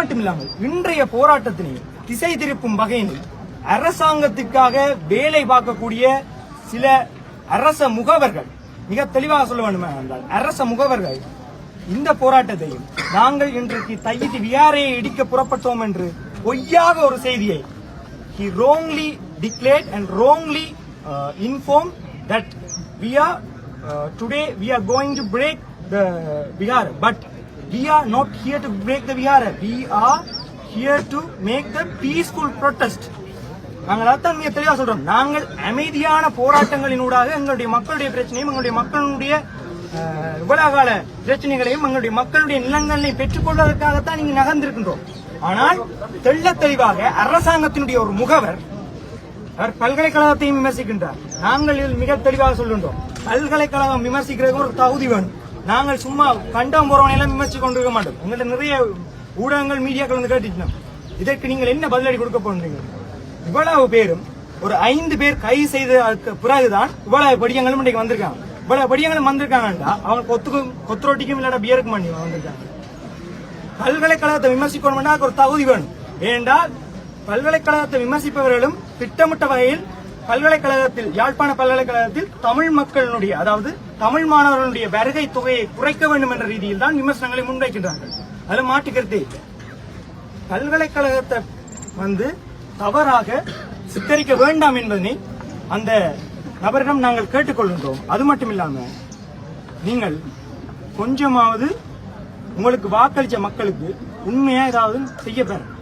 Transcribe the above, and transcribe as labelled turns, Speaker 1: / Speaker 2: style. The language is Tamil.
Speaker 1: மட்டுமில்லாமல் இன்றைய போராட்டத்தினை திசை திருப்பும் வகையில் அரசாங்கத்துக்காக வேலை பார்க்கக்கூடிய சில அரச முகவர்கள் மிக தெளிவாக சொல்ல வேண்டுமே என்றால் அரச முகவர்கள் இந்த போராட்டத்தையும் நாங்கள் இன்றைக்கு தையிட்டு வியாரையை இடிக்க புறப்பட்டோம் என்று பொய்யாக ஒரு செய்தியை he wrongly declared and wrongly inform that we are today we are going to break the break but we are not here to break the vihara we are here to make the peaceful protest. நாங்கள் அதான் மிக தெளிவாக சொல்றோம். நாங்கள் அமைதியான போராட்டங்களினூடாக எங்களுடைய மக்களுடைய பிரச்சனையும் எங்களுடைய மக்களுடைய அஹ், இவ்வளவு பிரச்சனைகளையும் எங்களுடைய மக்களுடைய நிலங்களையும் பெற்றுக்கொள்வதற்காகத்தான் நீங்க நகர்ந்திருக்கின்றோம். ஆனால் தெள்ள தெளிவாக அரசாங்கத்தினுடைய ஒரு முகவர் அவர் பல்கலைக்கழகத்தையும் விமர்சிக்கின்றார். நாங்கள் இதில் மிக தெளிவாக சொல்கின்றோம். பல்கலைக்கழகம் விமர்சிக்கிறதுக்கு ஒரு தகுதி வேணும். நாங்கள் சும்மா கண்டம் போறவனை எல்லாம் கொண்டிருக்க மாட்டோம். எங்கள்கிட்ட நிறைய ஊடகங்கள் மீடியாக்கள் வந்து கேட்டுட்டோம் இதற்கு நீங்கள் என்ன பதிலடி கொடுக்க போன்றீங்க இவ்வளவு பேரும் ஒரு ஐந்து பேர் கைது செய்த பிறகுதான் இவ்வளவு படியங்களும் இன்றைக்கு வந்திருக்காங்க. இவ்வளவு படியங்களும் வந்திருக்காங்கடா அவங்க கொத்துக்கும் கொத்துரோட்டிக்கும் இல்லாட பியருக்கு பண்ணி வந்திருக்காங்க பல்கலைக்கழகத்தை விமர்சிக்கணும்னா அதுக்கு ஒரு தகுதி வேணும். ஏனென்றால் பல்கலைக்கழகத்தை விமர்சிப்பவர்களும் திட்டமிட்ட வகையில் பல்கலைக்கழகத்தில் யாழ்ப்பாண பல்கலைக்கழகத்தில் தமிழ் மக்களினுடைய அதாவது தமிழ் மாணவர்களுடைய வருகை தொகையை குறைக்க வேண்டும் என்ற ரீதியில் தான் விமர்சனங்களை முன்வைக்கின்றார்கள். அது மாற்று இல்லை. பல்கலைக்கழகத்தை வந்து தவறாக சித்தரிக்க வேண்டாம் என்பதனை அந்த நபரிடம் நாங்கள் கேட்டுக்கொள்கின்றோம். அது மட்டும் இல்லாம நீங்கள் கொஞ்சமாவது உங்களுக்கு வாக்களித்த மக்களுக்கு உண்மையா ஏதாவது செய்ய பாருங்க